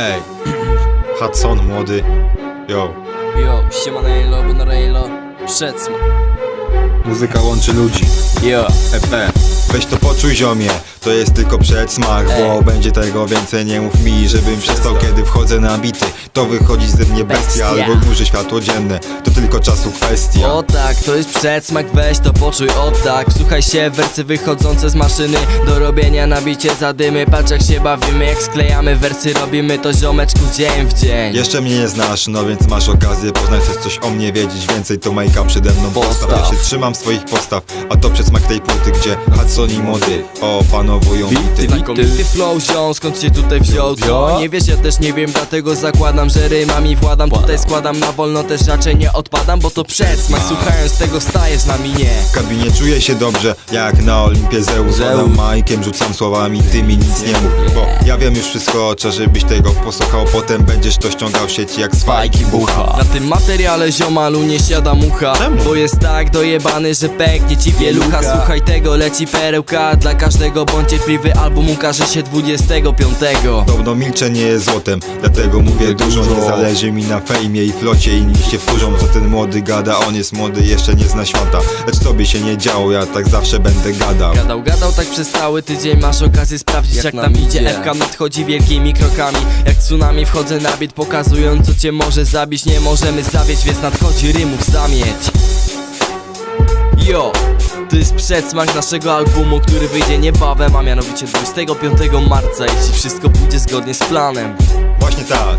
Ej, Hudson młody, yo. Yo, siema na Elo, bo na Rejlo, przedsmak. Muzyka łączy ludzi. Yo. EP, weź to poczuj ziomie to jest tylko przedsmak Bo będzie tego więcej, nie mów mi Żebym przestał kiedy wchodzę na bity. To wychodzi ze mnie bestia, albo burzy światło dzienne. To tylko czasu kwestia. O tak, to jest przedsmak, weź to poczuj, o tak Wsłuchaj się wersy wychodzące z maszyny. Do robienia nabicie zadymy Patrz jak się bawimy, jak sklejamy wersy. Robimy to ziomeczku dzień w dzień. Jeszcze mnie nie znasz, no więc masz okazję poznać Chcesz coś o mnie wiedzieć, więcej. To make-up przede mną postaw. Ja się trzymam swoich postaw, a to przedsmak tej płyty Gdzie Hudson i młody opanowują bity Znakomity flow ziom, skąd się tutaj wziął? Co? Nie wiesz, ja też nie wiem, dlatego zakładam, że rymami władam. Tutaj składam na wolno, też raczej nie odpadam Bo to przedsmak, słuchając tego stajesz na minie W kabinie czuję się dobrze, jak na Olimpie Zeus. Ładam majkiem, rzucam słowami, ty mi nic nie mów Bo ja wiem już wszystko, trzeba żebyś tego posłuchał. Potem będziesz to ściągał w sieci jak z fajki bucha. Na tym materiale ziomalu nie siada mucha. Czemu? Bo jest tak dojebany, że pęknie ci pielucha Słuchaj tego, leci perełka Dla każdego cierpliwy album ukaże się 25 Podobno milczenie jest złotem, dlatego mówię dużo Nie zależy mi na fejmie i flocie Inni się wkurzą, co ten młody gada On jest młody, jeszcze nie zna świata. Lecz tobie się nie działo, ja tak zawsze będę gadał. Gadał, gadał tak przez cały tydzień Masz okazję sprawdzić jak, tam idzie. Epka nadchodzi wielkimi krokami. Jak tsunami wchodzę na bit Pokazując co cię może zabić. Nie możemy zawieść, więc nadchodzi rymów zamieć. Yo, to jest przedsmak naszego albumu, który wyjdzie niebawem, a mianowicie 25 marca, jeśli wszystko pójdzie zgodnie z planem. Właśnie tak,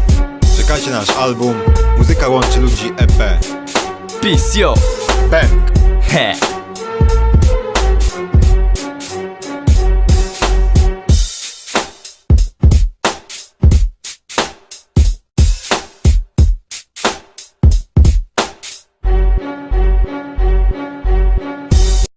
czekajcie na nasz album Muzyka łączy ludzi EP Peace, yo! Bang! He!